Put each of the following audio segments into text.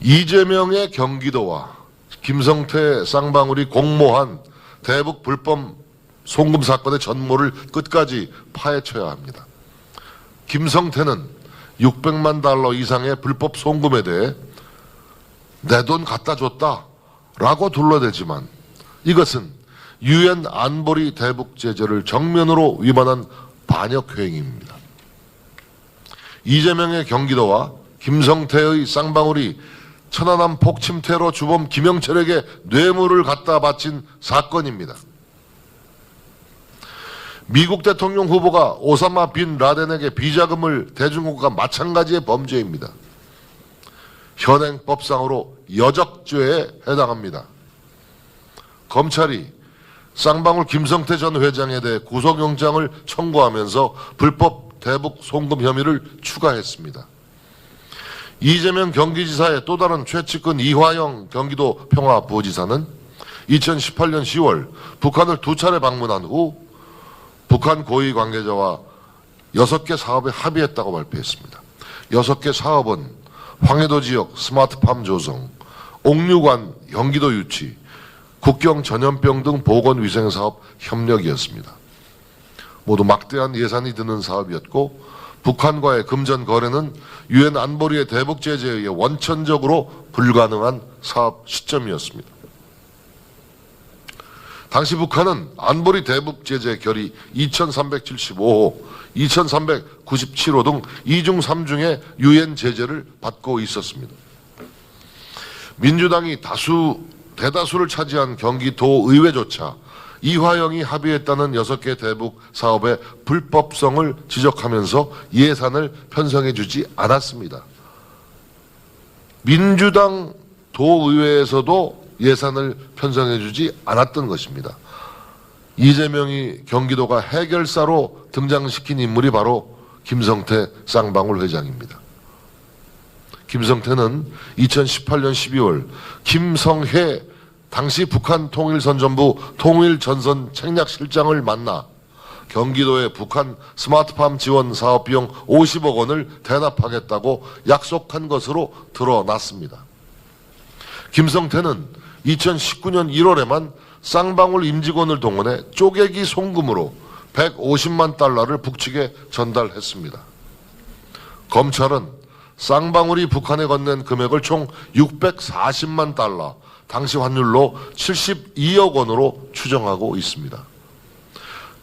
이재명의 경기도와 김성태 쌍방울이 공모한 대북 불법 송금 사건의 전모를 끝까지 파헤쳐야 합니다. 김성태는 600만 달러 이상의 불법 송금에 대해 내 돈 갖다 줬다 라고 둘러대지만 이것은 유엔 안보리 대북 제재를 정면으로 위반한 반역 행위입니다. 이재명의 경기도와 김성태의 쌍방울이 천안함 폭침 테러 주범 김영철에게 뇌물을 갖다 바친 사건입니다. 미국 대통령 후보가 오사마 빈 라덴에게 비자금을 대준 것과 마찬가지의 범죄입니다. 현행법상으로 여적죄에 해당합니다. 검찰이 쌍방울 김성태 전 회장에 대해 구속영장을 청구하면서 불법 대북 송금 혐의를 추가했습니다. 이재명 경기지사의 또 다른 최측근 이화영 경기도 평화부지사는 2018년 10월 북한을 두 차례 방문한 후 북한 고위 관계자와 6개 사업에 합의했다고 발표했습니다. 6개 사업은 황해도 지역 스마트팜 조성, 옥류관 경기도 유치, 국경 전염병 등 보건위생 사업 협력이었습니다. 모두 막대한 예산이 드는 사업이었고 북한과의 금전 거래는 유엔 안보리의 대북 제재에 의해 원천적으로 불가능한 사업 시점이었습니다. 당시 북한은 안보리 대북 제재 결의 2375호, 2397호 등 2중 3중의 유엔 제재를 받고 있었습니다. 민주당이 다수 대다수를 차지한 경기도 의회조차 이화영이 합의했다는 6개 대북 사업의 불법성을 지적하면서 예산을 편성해 주지 않았습니다. 민주당 도의회에서도 예산을 편성해 주지 않았던 것입니다. 이재명이 경기도가 해결사로 등장시킨 인물이 바로 김성태 쌍방울 회장입니다. 김성태는 2018년 12월 김성회 당시 북한 통일선전부 통일전선 책략실장을 만나 경기도에 북한 스마트팜 지원 사업 비용 50억 원을 대납하겠다고 약속한 것으로 드러났습니다. 김성태는 2019년 1월에만 쌍방울 임직원을 동원해 쪼개기 송금으로 150만 달러를 북측에 전달했습니다. 검찰은 쌍방울이 북한에 건넨 금액을 총 640만 달러, 당시 환율로 72억 원으로 추정하고 있습니다.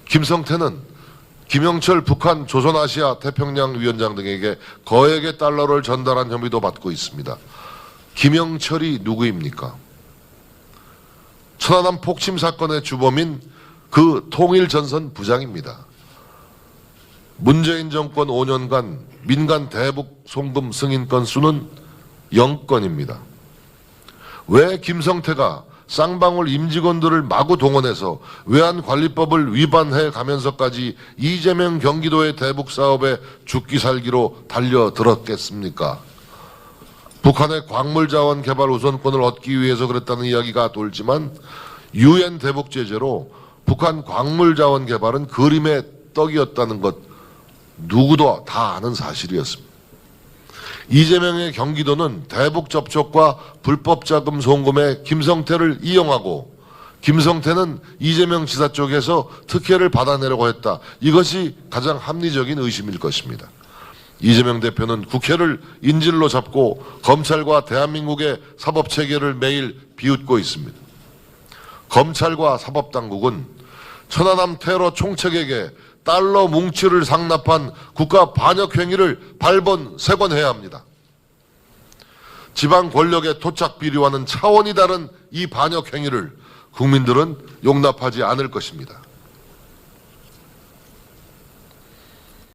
김성태는 김영철 북한 조선아시아 태평양 위원장 등에게 거액의 달러를 전달한 혐의도 받고 있습니다. 김영철이 누구입니까? 천안함 폭침 사건의 주범인 그 통일전선 부장입니다. 문재인 정권 5년간 민간 대북 송금 승인 건수는 0건입니다. 왜 김성태가 쌍방울 임직원들을 마구 동원해서 외환관리법을 위반해 가면서까지 이재명 경기도의 대북 사업에 죽기 살기로 달려들었겠습니까? 북한의 광물 자원 개발 우선권을 얻기 위해서 그랬다는 이야기가 돌지만 유엔 대북 제재로 북한 광물 자원 개발은 그림의 떡이었다는 것 누구도 다 아는 사실이었습니다. 이재명의 경기도는 대북 접촉과 불법 자금 송금에 김성태를 이용하고 김성태는 이재명 지사 쪽에서 특혜를 받아내려고 했다. 이것이 가장 합리적인 의심일 것입니다. 이재명 대표는 국회를 인질로 잡고 검찰과 대한민국의 사법 체계를 매일 비웃고 있습니다. 검찰과 사법당국은 천안함 테러 총책에게 달러 뭉치를 상납한 국가 반역 행위를 발본 세건해야 합니다. 지방 권력의 토착 비리와는 차원이 다른 이 반역 행위를 국민들은 용납하지 않을 것입니다.